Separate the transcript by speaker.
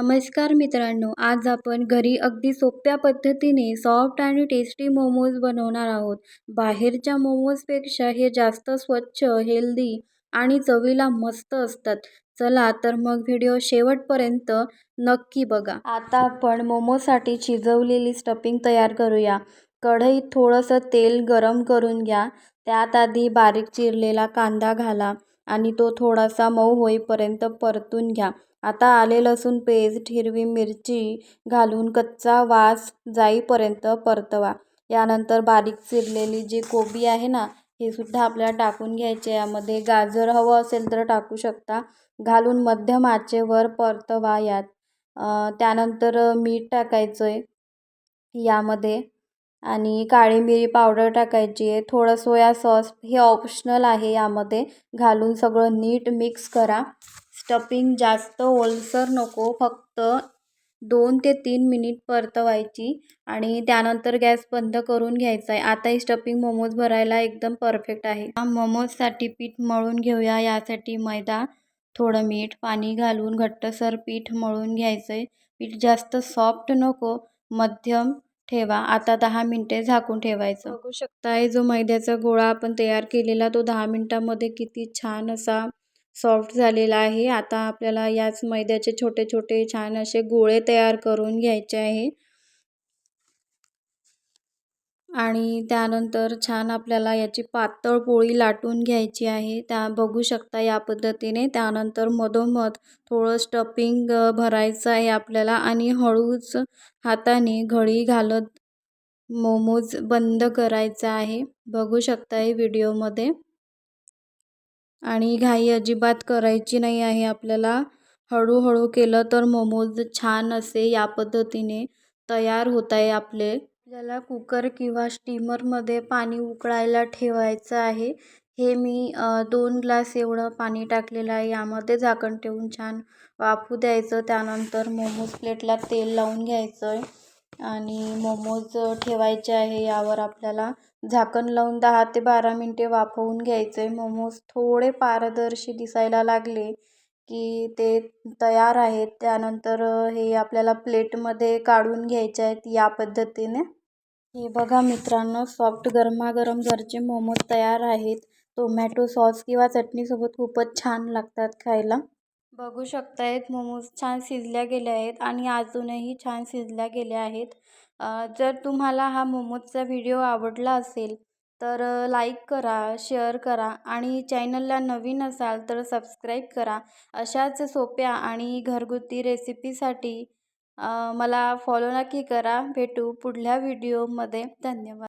Speaker 1: नमस्कार मित्रांनो आज आपण घरी अगदी सोप्या पद्धतीने सॉफ्ट आणि टेस्टी मोमोज बनवणार आहोत. बाहेरच्या मोमोजपेक्षा हे जास्त स्वच्छ हेल्दी आणि चवीला मस्त असतात. चला तर मग व्हिडिओ शेवटपर्यंत नक्की बघा. आता आपण मोमोसाठी शिजवलेली स्टफिंग तयार करूया. कढईत थोडंसं तेल गरम करून घ्या. त्यात आधी बारीक चिरलेला कांदा घाला आणि तो थोडासा मऊ होईपर्यंत परतून घ्या. आता आले लसूण पेस्ट हिरवी मिरची घालून कच्चा वास जाईपर्यंत परतवा. यानंतर बारीक चिरलेली जी कोबी आहे ना हे सुद्धा आपल्याला टाकून घ्यायचे यामध्ये गाजर हवं असेल तर टाकू शकता. घालून मध्यम आचेवर परतवा यात. त्यानंतर मीठ टाकायचं आहे यामध्ये. आणि काळी मिरी पावडर टाकायची आहे. थोडं सोया सॉस हे ऑप्शनल आहे यामध्ये. घालून सगळं नीट मिक्स करा. स्टफिंग जास्त ओलसर नको फक्त दोन ते तीन मिनिट परतवायची आणि त्यानंतर गॅस बंद करून घ्यायचा आहे. आता ही स्टफिंग मोमोज भरायला एकदम परफेक्ट आहे. मोमोजसाठी पीठ मळून घेऊया. यासाठी मैदा थोडं मीठ पाणी घालून घट्टसर पीठ मळून घ्यायचं आहे पीठ जास्त सॉफ्ट नको मध्यम ठेवा. आता दहा मिनटे झाकून ठेवायचं. बघू शकताय जो मैद्याचा गोळा आपण तयार केलेला तो दहा मिनटामध्ये किती छान असा सॉफ्ट झालेला आहे. आता आपल्याला याच मैद्याचे छोटे छोटे छान असे गोळे तयार करून घ्यायचे आहे. आणि त्यानंतर छान आपल्याला याची पातळ पोळी लाटून घ्यायची आहे. त्या बघू शकता या पद्धतीने. त्यानंतर मधोमध थोडं स्टफिंग भरायचं आहे आपल्याला. आणि हळूच हाताने घडी घालत मोमोज बंद करायचा आहे. बघू शकता हे व्हिडिओमध्ये आणि घाई अजिबात करायची नाही आहे आपल्याला. हळूहळू केलं तर मोमोज छान असे या पद्धतीने तयार होत आहे आपले. आपल्याला कुकर किंवा स्टीमरमध्ये पाणी उकळायला ठेवायचं आहे. हे मी दोन ग्लास एवढं पाणी टाकलेलं आहे. यामध्ये झाकण ठेवून छान वाफू द्यायचं. त्यानंतर मोमोज प्लेटला तेल लावून घ्यायचं आहे आणि मोमोज ठेवायचे आहे. यावर आपल्याला झाकण लावून दहा ते बारा मिनटे वाफवून घ्यायचे मोमोज थोडे पारदर्शी दिसायला लागले की ते तयार आहेत. त्यानंतर हे आपल्याला प्लेटमध्ये काढून घ्यायचे आहेत या पद्धतीने. हे बघा मित्रांनो सॉफ्ट गरमागरम घरचे मोमोज तयार आहेत. टोमॅटो सॉस किंवा चटणीसोबत खूपच छान लागतात खायला. बघू शकतायत मोमोज छान शिजल्या गेले आहेत आणि अजूनही छान शिजल्या गेल्या आहेत. जर तुम्हाला हा मोमोजचा व्हिडिओ आवडला असेल तर लाईक करा शेअर करा आणि चॅनलला नवीन असाल तर सबस्क्राईब करा. अशाच सोप्या आणि घरगुती रेसिपीसाठी मला फॉलो नक्की करा. भेटू पुढल्या व्हिडिओमध्ये. धन्यवाद.